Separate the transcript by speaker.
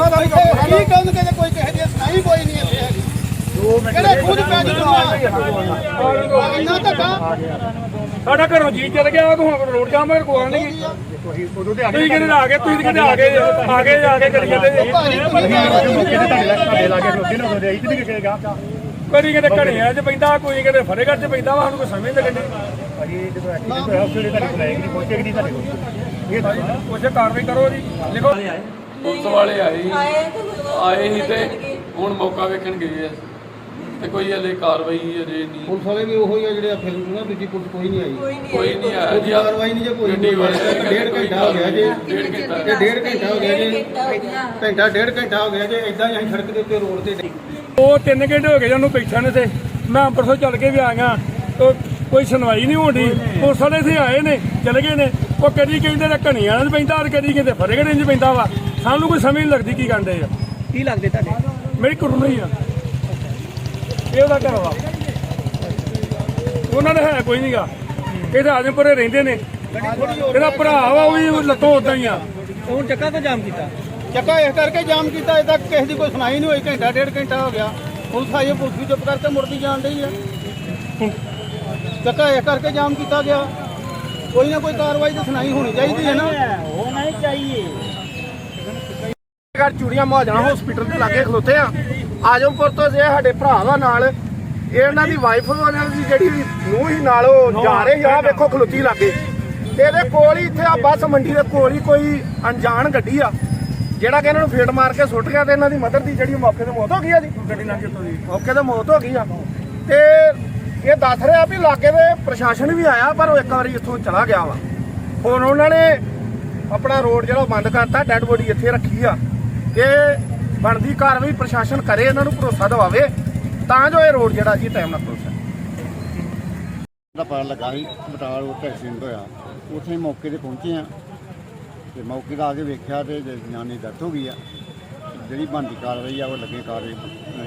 Speaker 1: ਕੀ ਕਹਿੰਦੇ ਕਿ ਕੋਈ ਕਿਸੇ ਦੀ ਸੁਣਾਈ ਕੋਈ ਨਹੀਂ ਇੱਥੇ ਹੈਗੀ। ਕਿਹੜੇ ਖੁਦ ਪੈ ਜੂ ਇੰਨਾ ਧੱਕਾ
Speaker 2: ਸਾਡਾ ਘਰੋਂ ਜੀ ਚੱਲ ਗਿਆ ਤੂੰ ਹੁਣ ਰੋਡ ਜਾਮ ਕਰ ਕੋਲ ਨਹੀਂ ਤੁਸੀਂ ਕਿਹਦੇ ਆ ਗਏ ਤੁਸੀਂ ਕਿਹਦੇ ਆ ਗਏ ਆ ਗਏ ਆ ਕੇ ਕਰੀ ਜਾਂਦੇ ਜੀ। ਕਦੀ ਕਿਤੇ ਘੜਿਆਂ 'ਚ ਪੈਂਦਾ ਕੋਈ ਕਿਤੇ ਫਤਿਹਗੜ੍ਹ 'ਚ ਪੈਂਦਾ ਵਾ ਸਾਨੂੰ ਕੋਈ ਸਮਝ ਨਹੀਂ ਲੱਗਣੀ
Speaker 3: ਭਾਜੀ ਜਦੋਂ ਐਕਸੀਡੈਂਟ ਹੋਇਆ ਉਸ ਵੇਲੇ ਤੁਹਾਡੇ ਕੋਲ ਆਏ ਕਿ ਨਹੀਂ ਪਹੁੰਚੇ ਕਿ ਨਹੀਂ ਤੁਹਾਡੇ ਕੋਲ? ਇਹ
Speaker 2: ਕੁਝ ਕਾਰਵਾਈ ਕਰੋ ਜੀ। ਲਿਖੋ
Speaker 4: ਪੁਲਿਸ ਵਾਲੇ ਆਏ ਸੀ ਆਏ ਸੀ ਤੇ ਹੁਣ ਮੌਕਾ ਵੇਖਣ ਗਏ ਆ। ਤੇ ਕੋਈ ਹਲੇ ਕਾਰਵਾਈ ਅਜੇ ਨਹੀਂ।
Speaker 1: ਪੁਲਿਸ ਵਾਲੇ ਵੀ ਉਹੀ ਆ ਜਿਹੜੇ ਫਿਲਮ ਨੂੰ ਨਾ ਦੂਜੀ ਪੁਲਿਸ ਕੋਈ ਨਹੀਂ ਆਈ।
Speaker 4: ਕੋਈ ਨਹੀਂ ਆਇਆ ਜੀ।
Speaker 1: ਕਾਰਵਾਈ ਨਹੀਂ ਜੇ ਕੋਈ
Speaker 4: ਗੱਡੀ ਵਾਲੇ
Speaker 1: ਡੇਢ ਘੰਟਾ ਹੋ ਗਿਆ ਜੀ।
Speaker 4: ਡੇਢ ਘੰਟਾ।
Speaker 1: ਇਹ ਡੇਢ ਘੰਟਾ ਹੋ ਗਿਆ ਜੀ। ਘੰਟਾ ਡੇਢ ਘੰਟਾ ਹੋ ਗਿਆ ਜੀ। ਇਦਾਂ ਹੀ ਅਸੀਂ ਸੜਕ ਦੇ ਉੱਤੇ ਰੋਡ ਤੇ
Speaker 2: ਉਹ ਤਿੰਨ ਘੰਟੇ ਹੋ ਗਏ ਜਾਨੂੰ ਬੈਠਾ ਨੇ ਤੇ। ਮੈਂ ਅੰਮ੍ਰਿਤਸਰ ਚੱਲ ਕੇ ਵੀ ਆ ਗਿਆ। ਤੋ ਕੋਈ ਸੁਣਵਾਈ ਨਹੀਂ ਹੁੰਦੀ ਪੁਲਿਸ ਵਾਲੇ ਇੱਥੇ ਆਏ ਨੇ ਚਲੇ ਗਏ ਨੇ। ਉਹ ਕਦੀ ਕਹਿੰਦੇ ਨੇ ਘਣੀਆਂ 'ਚ ਪੈਂਦਾ ਔਰ ਕਦੀ ਕਹਿੰਦੇ ਫਤਿਹਗੜ੍ਹ 'ਚ ਪੈਂਦਾ ਵਾ। ਸਾਨੂੰ ਕੋਈ ਸਮਝ ਨਹੀਂ ਲੱਗਦੀ ਕੀ ਕਰਦੇ ਆ।
Speaker 5: ਕੀ ਲੱਗਦੇ ਤੁਹਾਡੇ?
Speaker 2: ਮੇਰੀ ਕੁਰਮਣੀ ਆ। ਇਹ ਉਹਦਾ ਘਰ ਵਾ। ਉਹਨਾਂ ਦਾ ਹੈ ਕੋਈ ਨਹੀਂਗਾ ਇਹ ਤਾਂ ਆਜਮਪੁਰੇ ਰਹਿੰਦੇ ਨੇ। ਇਹਦਾ ਭਰਾ ਵਾ ਉਹ ਵੀ ਲੱਤੋਂ ਉਦਾਂ ਹੀ ਆ।
Speaker 5: ਹੁਣ ਚੱਕਾ ਤੋਂ ਜਾਮ ਕੀਤਾ?
Speaker 1: ਚੱਕਾ ਇਸ ਕਰਕੇ ਜਾਮ ਕੀਤਾ ਅਜੇ ਤੱਕ ਕਿਸੇ ਦੀ ਕੋਈ ਸੁਣਾਈ ਨਹੀਂ ਹੋਈ ਘੰਟਾ ਡੇਢ ਘੰਟਾ ਹੋ ਗਿਆ। ਪੁਲਿਸ ਆਈ ਹੈ, ਪੁਲਿਸ ਵੀ ਚੁੱਪ ਕਰਕੇ ਮੁੜਦੀ ਜਾਣ ਰਹੀ ਹੈ ਚੱਕਾ ਇਸ ਕਰਕੇ ਜਾਮ ਕੀਤਾ ਗਿਆ। ਕੋਈ ਨਾ ਕੋਈ ਕਾਰਵਾਈ ਤਾਂ ਸੁਣਾਈ ਹੋਣੀ ਚਾਹੀਦੀ ਹੈ ਨਾ।
Speaker 6: ਘਰ ਚੂੜੀਆਂ ਮਹਾਜਣਾ ਹਸਪੀਟਲ ਦੇ ਲਾਗੇ ਖਲੋਤੇ ਆ। ਆਜਮਪੁਰ ਤੋਂ ਜੇ ਸਾਡੇ ਭਰਾ ਦਾ ਨਾਲ ਇਹ ਇਹਨਾਂ ਦੀ ਵਾਈਫ ਉਹਨਾਂ ਦੀ ਜਿਹੜੀ ਨੂੰ ਹੀ ਨਾਲ ਉਹ ਜਾ ਰਹੇ ਆ ਵੇਖੋ ਖਲੋਤੀ ਲਾਗੇ। ਤੇ ਇਹਦੇ ਕੋਲ ਹੀ ਇੱਥੇ ਆ ਬੱਸ ਮੰਡੀ ਦੇ ਕੋਲ ਹੀ ਕੋਈ ਅਣਜਾਣ ਗੱਡੀ ਆ ਜਿਹੜਾ ਕਿ ਇਹਨਾਂ ਨੂੰ ਫੇਟ ਮਾਰ ਕੇ ਸੁੱਟ ਗਿਆ ਤੇ ਇਹਨਾਂ ਦੀ ਮਦਰ ਦੀ ਜਿਹੜੀ ਮੌਕੇ ਤੇ ਮੌਤ ਹੋ ਗਈ ਆ ਜੀ। ਗੱਡੀ ਨਾਲ ਕਿੱਥੋਂ ਦੀ? ਮੌਕੇ ਤੇ ਮੌਤ ਹੋ ਗਈ ਆ। ਤੇ ਇਹ ਦੱਸ ਰਿਹਾ ਵੀ ਇਲਾਕੇ ਦੇ ਪ੍ਰਸ਼ਾਸਨ ਵੀ ਆਇਆ ਪਰ ਉਹ ਇੱਕ ਵਾਰੀ ਇੱਥੋਂ ਚਲਾ ਗਿਆ ਵਾ। ਹੁਣ ਉਹਨਾਂ ਨੇ ਆਪਣਾ ਰੋਡ ਜਿਹੜਾ ਬੰਦ ਕਰਤਾ ਡੈੱਡ ਬੋਡੀ ਇੱਥੇ ਰੱਖੀ ਆ। ਕਿ ਬਣਦੀ ਕਾਰਵਾਈ ਪ੍ਰਸ਼ਾਸਨ ਕਰੇ, ਇਹਨਾਂ ਨੂੰ ਭਰੋਸਾ ਦਿਵਾਵੇ, ਤਾਂ ਜੋ ਇਹ ਰੋਡ ਜਿਹੜਾ ਜੀ ਟਾਈਮ ਨਾਲ ਖੁੱਲ ਸਕੇ।
Speaker 3: ਦਾ ਪਤਾ ਲੱਗਾ ਸੀ, ਬਟਾਲ ਉਹ ਐਕਸੀਡੈਂਟ ਹੋਇਆ। ਉੱਥੇ ਮੌਕੇ ਤੇ ਪਹੁੰਚੇ ਆ ਤੇ ਮੌਕੇ ਦਾ ਆ ਕੇ ਵੇਖਿਆ ਤੇ ਜਨਾਨੀ ਡੈਥ ਹੋ ਗਈ ਆ। ਜਿਹੜੀ ਬਣਦੀ ਕਾਰਵਾਈ ਆ, ਉਹ ਲੱਗੇ ਕਾਰਵਾਈ ਨਾਲ